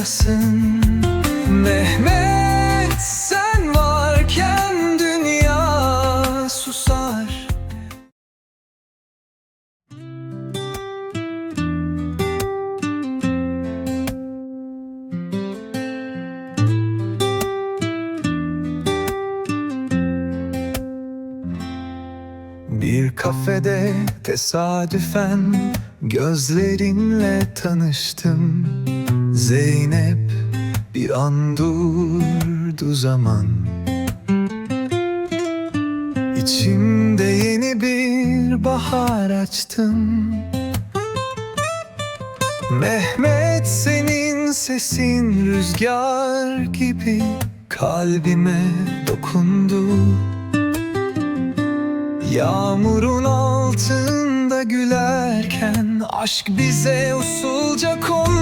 yanımdasın Mehmet sen varken dünya susar. Bir kafede tesadüfen gözlerinle tanıştım Zeynep bir an durdu zaman. İçimde yeni bir bahar açtım. Mehmet senin sesin rüzgar gibi kalbime dokundu. Yağmurun altında gülerken Aşk bize usulca kondu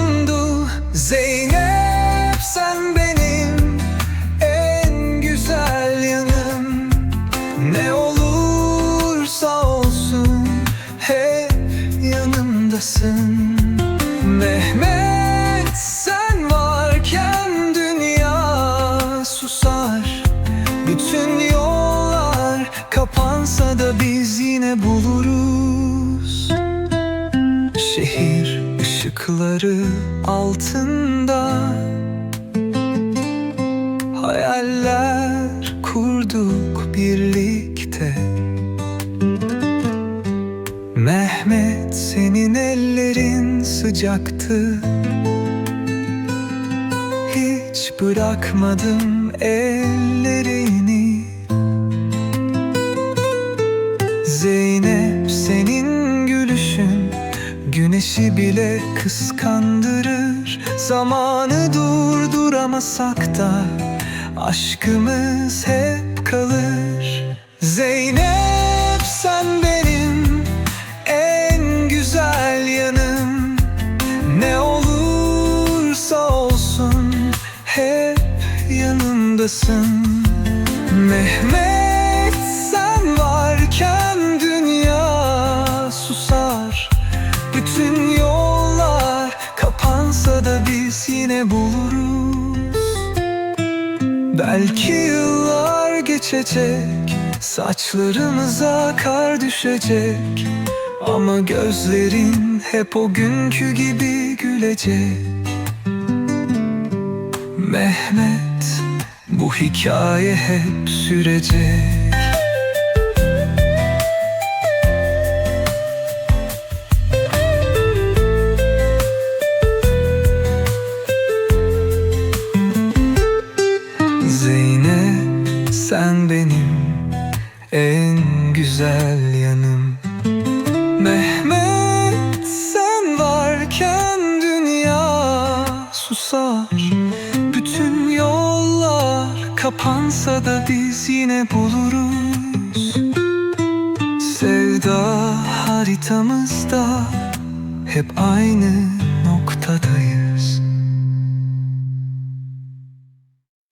Zeynep sen benim en güzel yanım. Ne olursa olsun hep yanımdasın. Mehmet sen varken dünya susar. Bütün yollar kapansa da biz yine buluruz. Şehir ışıkları altında Hayaller kurduk birlikte. Mehmet senin ellerin sıcaktı. Hiç bırakmadım ellerini. Zeynep Güneşi bile kıskandırır. Zamanı durduramasak da Aşkımız hep kalır. Zeynep sen benim en güzel yanım. Ne olursa olsun hep yanımdasın. Mehmet sen varken dünya Bütün yollar kapansa da biz yine buluruz. Belki yıllar geçecek Saçlarımıza kar düşecek. Ama gözlerin hep o günkü gibi gülecek. Mehmet bu hikaye hep sürecek en güzel yanım. Mehmet sen varken dünya susar. Bütün yollar kapansa da biz yine buluruz. Sevda haritamızda hep aynı noktadayız